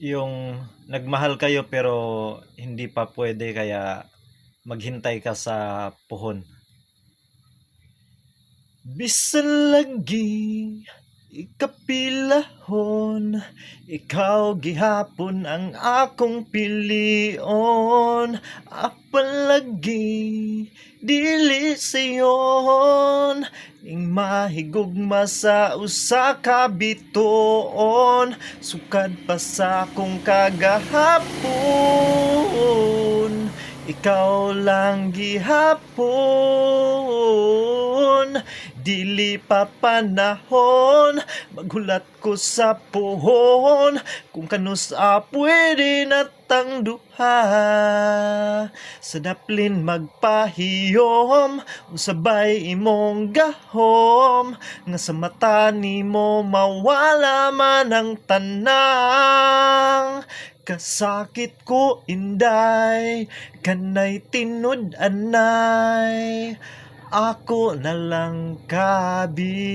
Yung nagmahal kayo pero hindi pa pwede kaya maghintay ka sa puhon. Bisan lagi ikapilahon ikaw gihapon ang akong pilion apalagi dili sayon ing mahigugma sa usa ka bituon. Sukad pa sa akong kagahapon. Ikaw lang gihapon. Dili pa panahon. Maghulat ko sa puhon. Kung kanus a pwede natang duha sa daplin magpahiyom usabay imong gahom. Nga sa mata nimo mawala man ang tanang. Kasakit ko inday kanay tinud anay. Ako na lang kabi